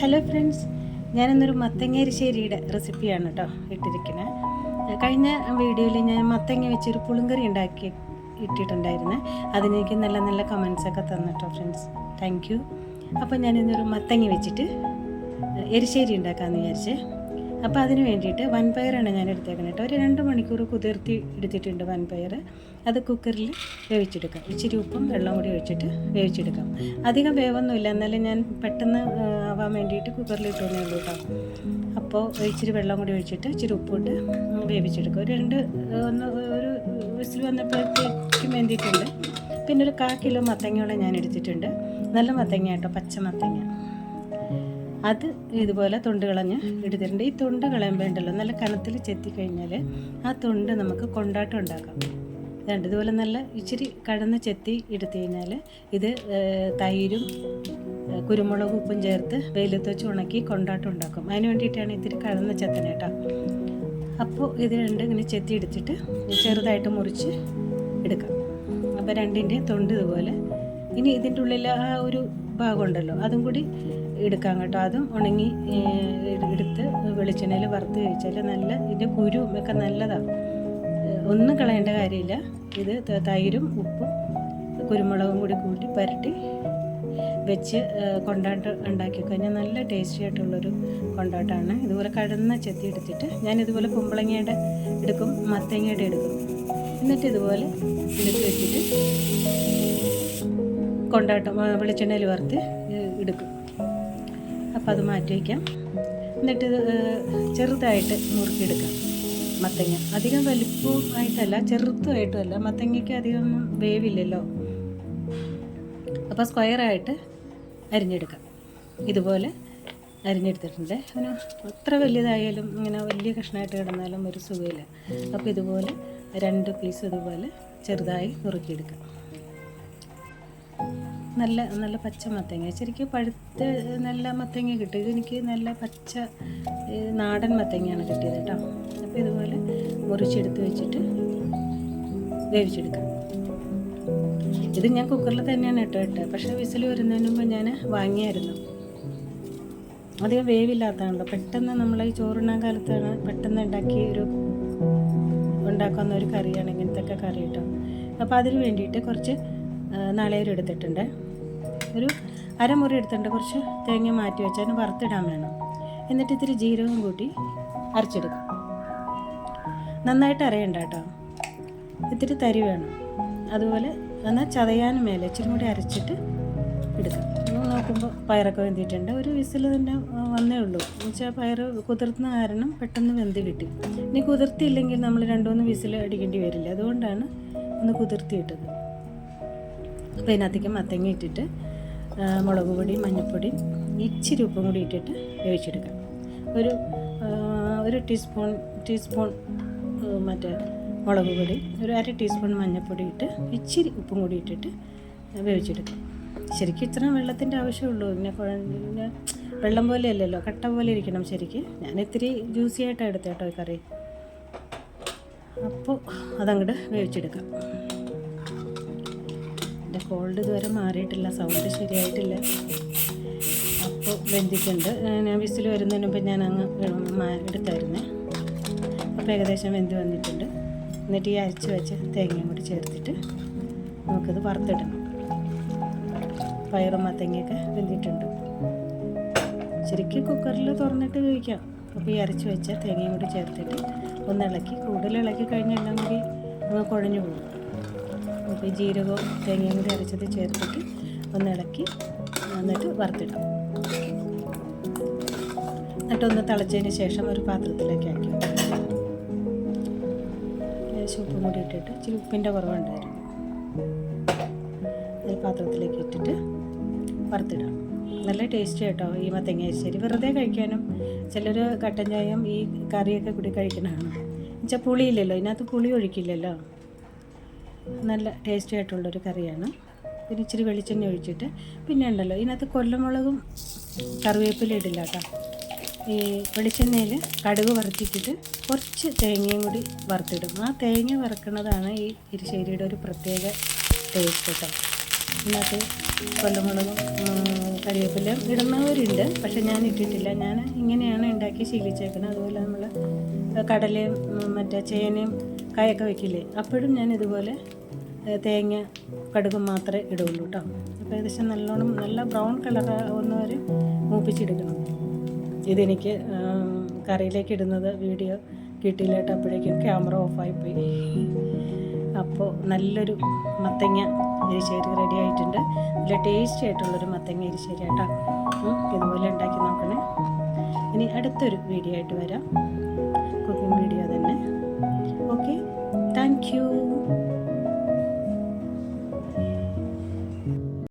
Hello friends ഞാനിന്നൊരു മത്തങ്ങേരിശ്ശേരിയുടെ റെസിപ്പിയാണ് കേട്ടോ ഇട്ടിരിക്കുന്നത് കഴിഞ്ഞ വീഡിയോയിൽ ഞാൻ മത്തങ്ങ വെച്ചൊരു പുളിങ്കറി ഉണ്ടാക്കി ഇട്ടിട്ടുണ്ടായിരുന്നു. അതിനെനിക്ക് നല്ല നല്ല കമൻസ് ഒക്കെ തന്നിട്ടോ ഫ്രണ്ട്സ്. താങ്ക് യു അപ്പോൾ ഞാനിന്നൊരു മത്തങ്ങ വെച്ചിട്ട് എരിശ്ശേരി ഉണ്ടാക്കാമെന്ന് വിചാരിച്ചേ. അപ്പോൾ അതിന് വേണ്ടിയിട്ട് വൻപയറാണ് ഞാൻ എടുത്തേക്കുന്നത് കേട്ടോ. ഒരു രണ്ട് മണിക്കൂർ കുതിർത്തി എടുത്തിട്ടുണ്ട് വൻപയർ. അത് കുക്കറിൽ വേവിച്ചെടുക്കാം. ഇച്ചിരി ഉപ്പും വെള്ളം കൂടി ഒഴിച്ചിട്ട് വേവിച്ചെടുക്കാം. അധികം വേവൊന്നുമില്ല. എന്നാലും ഞാൻ പെട്ടെന്ന് ആവാൻ വേണ്ടിയിട്ട് കുക്കറിൽ ഇട്ടുതന്നേ ഉള്ളൂ കേട്ടോ. അപ്പോൾ ഇച്ചിരി വെള്ളം കൂടി ഒഴിച്ചിട്ട് ഇച്ചിരി ഉപ്പിട്ട് വേവിച്ചെടുക്കാം. ഒരു രണ്ട് ഒന്ന് ഒരു വിസിൽ വന്നപ്പോഴത്തേക്കും വേണ്ടിയിട്ടുണ്ട്. പിന്നെ ഒരു കാ കിലോ മത്തങ്ങയോളം ഞാൻ എടുത്തിട്ടുണ്ട്. നല്ല മത്തങ്ങ കേട്ടോ. പച്ച മത്തങ്ങ. അത് ഇതുപോലെ തൊണ്ട് കളഞ്ഞ് എടുത്തിട്ടുണ്ട്. ഈ തൊണ്ട് കളയാൻ വേണ്ടല്ലോ നല്ല കനത്തിൽ ചെത്തി കഴിഞ്ഞാൽ ആ തൊണ്ട് നമുക്ക് കൊണ്ടാട്ടം ഉണ്ടാക്കാം. രണ്ട് ഇതുപോലെ നല്ല ഇച്ചിരി കടന്ന് ചെത്തി എടുത്തു കഴിഞ്ഞാൽ ഇത് തൈരും കുരുമുളക് ഉപ്പും ചേർത്ത് വെയിലത്ത് വെച്ച് ഉണക്കി കൊണ്ടാട്ടം ഉണ്ടാക്കും. അതിന് വേണ്ടിയിട്ടാണ് ഇത്തിരി കടന്ന് ചെത്തനേട്ടാ അപ്പോൾ ഇത് രണ്ട് ഇങ്ങനെ ചെത്തി എടുത്തിട്ട് ചെറുതായിട്ട് മുറിച്ച് എടുക്കാം. അപ്പോൾ രണ്ടിന്റെ തൊണ്ട് ഇതുപോലെ. ഇനി ഇതിന്റെ ഉള്ളിൽ ആ ഒരു ഭാഗമുണ്ടല്ലോ അതും കൂടി എടുക്കാം കേട്ടോ. അതും ഉണങ്ങി എടുത്ത് വെളിച്ചെണ്ണയിൽ വറുത്ത് കഴിച്ചാൽ നല്ല ഇതിന്റെ കുരുവും ഒക്കെ നല്ലതാണ് ഒന്നും കളയേണ്ട കാര്യമില്ല. ഇത് തൈരും ഉപ്പും കുരുമുളകും കൂടി കൂട്ടി പുരട്ടി വെച്ച് കൊണ്ടാട്ട് ഉണ്ടാക്കി കഴിഞ്ഞാൽ നല്ല ടേസ്റ്റി ആയിട്ടുള്ളൊരു കൊണ്ടാട്ടമാണ് ഇതുപോലെ കടന്ന ചെത്തി എടുത്തിട്ട് ഞാൻ ഇതുപോലെ കുമ്പളങ്ങയുടെ എടുക്കും മത്തങ്ങയുടെ എടുക്കും. എന്നിട്ട് ഇതുപോലെ എടുത്ത് വെച്ചിട്ട് കൊണ്ടാട്ടം വെളിച്ചെണ്ണയിൽ വറുത്ത് എടുക്കും. അപ്പോൾ അത് മാറ്റി വയ്ക്കാം. എന്നിട്ട് ചെറുതായിട്ട് നുറുക്കിയെടുക്കാം. മത്തങ്ങ. അധികം വലിപ്പമായിട്ടല്ല ചെറുതുമായിട്ടുമല്ല മത്തങ്ങയ്ക്ക് അധികം ഒന്നും വേവില്ലല്ലോ. അപ്പോൾ സ്ക്വയറായിട്ട് അരിഞ്ഞെടുക്കാം. ഇതുപോലെ അരിഞ്ഞെടുത്തിട്ടുണ്ട്. അങ്ങനെ അത്ര വലിയതായാലും ഇങ്ങനെ വലിയ കഷ്ണമായിട്ട് കിടന്നാലും ഒരു സുഖമില്ല. അപ്പോൾ ഇതുപോലെ രണ്ട് പീസ് ഇതുപോലെ ചെറുതായി നുറുക്കിയെടുക്കാം. നല്ല നല്ല പച്ച മത്തങ്ങ. ശരിക്കും പഴുത്ത് നല്ല മത്തങ്ങ കിട്ടും. ഇതെനിക്ക് നല്ല പച്ച നാടൻ മത്തങ്ങയാണ് കിട്ടിയത് കേട്ടോ. അപ്പോൾ ഇതുപോലെ മുറിച്ചെടുത്ത് വെച്ചിട്ട് വേവിച്ചെടുക്കാം. ഇത് ഞാൻ കുക്കറിൽ തന്നെയാണ് ഇട്ടോ ഇട്ടത്. പക്ഷേ വിസിൽ വരുന്നതിന് മുമ്പ് ഞാൻ വാങ്ങിയായിരുന്നു. അധികം വേവില്ലാത്തതാണല്ലോ. പെട്ടെന്ന് നമ്മൾ ഈ ചോറുണ്ണാൻ കാലത്താണ് പെട്ടെന്ന് ഉണ്ടാക്കിയ ഒരു ഉണ്ടാക്കുന്ന ഒരു കറിയാണ് ഇങ്ങനത്തെ ഒക്കെ കറി കേട്ടോ. അപ്പോൾ അതിന് വേണ്ടിയിട്ട് കുറച്ച് നാളെ ഒരു എടുത്തിട്ടുണ്ട്. ഒരു അരമുറി എടുത്തിട്ടുണ്ട്. കുറച്ച് തേങ്ങ മാറ്റി വെച്ചാൽ വറുത്തിടാൻ വേണം. എന്നിട്ട് ഇത്തിരി ജീരകം കൂട്ടി അരച്ചെടുക്കും. നന്നായിട്ട് അരയണ്ട കേട്ടോ. ഇത്തിരി തരി വേണം. അതുപോലെ എന്നാൽ ചതയാനും മേലെ ഇച്ചിരി കൂടി അരച്ചിട്ട് എടുക്കാം. നോക്കുമ്പോൾ പയറൊക്കെ വെന്തിയിട്ടുണ്ട് ഒരു വിസിൽ തന്നെ വന്നേ ഉള്ളൂ. എന്നുവെച്ചാൽ പയർ കുതിർന്ന കാരണം പെട്ടെന്ന് വെന്ത് കിട്ടി. ഇനി കുതിർത്തിയില്ലെങ്കിൽ നമ്മൾ രണ്ടുമൂന്ന് വിസിൽ അടിക്കേണ്ടി വരില്ല. അതുകൊണ്ടാണ് ഒന്ന് കുതിർത്തിയിട്ടത്. അപ്പോൾ ഇതിനകത്തേക്ക് മത്തങ്ങ ഇട്ടിട്ട് മുളക് പൊടി മഞ്ഞൾപ്പൊടി ഇച്ചിരി ഉപ്പും കൂടി ഇട്ടിട്ട് വേവിച്ചെടുക്കാം. ഒരു ഒരു ടീസ്പൂൺ ടീസ്പൂൺ മറ്റേ മുളക് പൊടി ഒരു അര ടീസ്പൂൺ മഞ്ഞൾപ്പൊടി ഇട്ട് ഇച്ചിരി ഉപ്പും കൂടി ഇട്ടിട്ട് വേവിച്ചെടുക്കാം. ശരിക്കും ഇത്ര വെള്ളത്തിന്റെ ആവശ്യമുള്ളൂ. പിന്നെ കുഴഞ്ഞ വെള്ളം പോലെ അല്ലല്ലോ കട്ട പോലെ ഇരിക്കണം ശരിക്കും. ഞാൻ ഇത്തിരി ജ്യൂസി ആയിട്ടാണ് എടുത്തേട്ടോ ഈ കറി. അപ്പോൾ അതങ്ങോട്ട് വേവിച്ചെടുക്കാം. എന്റെ കോൾഡ് ഇതുവരെ മാറിയിട്ടില്ല സൗണ്ട് ശരിയായിട്ടില്ല. അപ്പോൾ വെന്തിട്ടുണ്ട് ഞാൻ വിസിൽ വരുന്നതിന് മുമ്പ് ഞാൻ അങ്ങ് എടുത്തായിരുന്നു. അപ്പോൾ ഏകദേശം വെന്ത് വന്നിട്ടുണ്ട്. എന്നിട്ട് ഈ അരച്ച് വെച്ച് തേങ്ങയും കൂടി ചേർത്തിട്ട് നമുക്കത് വറുത്തിടണം. പയറും മത്തങ്ങയൊക്കെ വെന്തിട്ടുണ്ട്. ശരിക്കും കുക്കറിൽ തുറന്നിട്ട് കഴിക്കാം അപ്പോൾ ഈ അരച്ച് വെച്ച തേങ്ങയും കൂടി ചേർത്തിട്ട് ഒന്ന് ഇളക്കി കൂടുതൽ ഇളക്കി കഴിഞ്ഞാൽ കൂടി കുഴഞ്ഞു പോകും. അപ്പോൾ ജീരകവും തേങ്ങയും കൂടി അരച്ചത് ചേർത്തിട്ട് ഒന്ന് ഇളക്കി എന്നിട്ട് വറുത്തിടാം. എന്നിട്ടൊന്ന് തിളച്ചതിന് ശേഷം ഒരു പാത്രത്തിലേക്ക് ആക്കി ഉപ്പും കൂടി ഇട്ടിട്ട് ഇച്ചിരി ഉപ്പിന്റെ കുറവുണ്ടായിരുന്നു. ഒരു പാത്രത്തിലേക്ക് ഇട്ടിട്ട് വറുത്തിടാം. നല്ല ടേസ്റ്റ് കേട്ടോ ഈ മത്തങ്ങ ശരി വെറുതെ കഴിക്കാനും ചിലർ കട്ടൻ ചായയും ഈ കറിയൊക്കെ കൂടി കഴിക്കണതാണ് എന്നുവെച്ചാൽ പുളിയില്ലല്ലോ ഇതിനകത്ത് പുളി ഒഴിക്കില്ലല്ലോ? നല്ല ടേസ്റ്റി ആയിട്ടുള്ളൊരു കറിയാണ്. പിന്നെ ഇച്ചിരി വെളിച്ചെണ്ണ ഒഴിച്ചിട്ട് പിന്നെ ഉണ്ടല്ലോ ഇതിനകത്ത് കൊല്ലമുളകും കറിവേപ്പില ഇടില്ല കേട്ടോ. ഈ വെളിച്ചെണ്ണയിൽ കടുക് വറുത്തിട്ടിട്ട് കുറച്ച് തേങ്ങയും കൂടി വറുത്തിടും. ആ തേങ്ങ വറുക്കുന്നതാണ് ഈ എരിശ്ശേരിയുടെ ഒരു പ്രത്യേക ടേസ്റ്റ് കേട്ടോ. ഇതിനകത്ത് കൊല്ലമുളകും കറിവേപ്പില ഇടുന്നവരുണ്ട് പക്ഷെ ഞാൻ ഇട്ടിട്ടില്ല. ഞാൻ ഇങ്ങനെയാണ് ഉണ്ടാക്കി ശീലിച്ചേക്കുന്നത്. അതുപോലെ നമ്മൾ കടലയും മറ്റേ ചേനയും കായൊക്കെ വെക്കില്ലേ? അപ്പോഴും ഞാൻ ഇതുപോലെ തേങ്ങ കടുകും മാത്രമേ ഇടുള്ളൂ കേട്ടോ അപ്പോൾ ഏകദേശം നല്ലോണം നല്ല ബ്രൗൺ കളർ ആവുന്ന വരെ മൂപ്പിച്ചെടുക്കണം. ഇതെനിക്ക് കറിയിലേക്ക് ഇടുന്നത് വീഡിയോ കിട്ടിയില്ല കേട്ടോ അപ്പോഴേക്കും ക്യാമറ ഓഫായി പോയി. അപ്പോൾ നല്ലൊരു മത്തങ്ങ എരിശ്ശേരി റെഡി ആയിട്ടുണ്ട്. നല്ല ടേസ്റ്റി ആയിട്ടുള്ളൊരു മത്തങ്ങ എരിശ്ശേരി കേട്ടോ ഇതുപോലെ ഉണ്ടാക്കി നോക്കണേ. ഇനി അടുത്തൊരു വീഡിയോ ആയിട്ട് വരാം. കുക്കിംഗ് വീഡിയോ തന്നെ ഓക്കെ താങ്ക് യു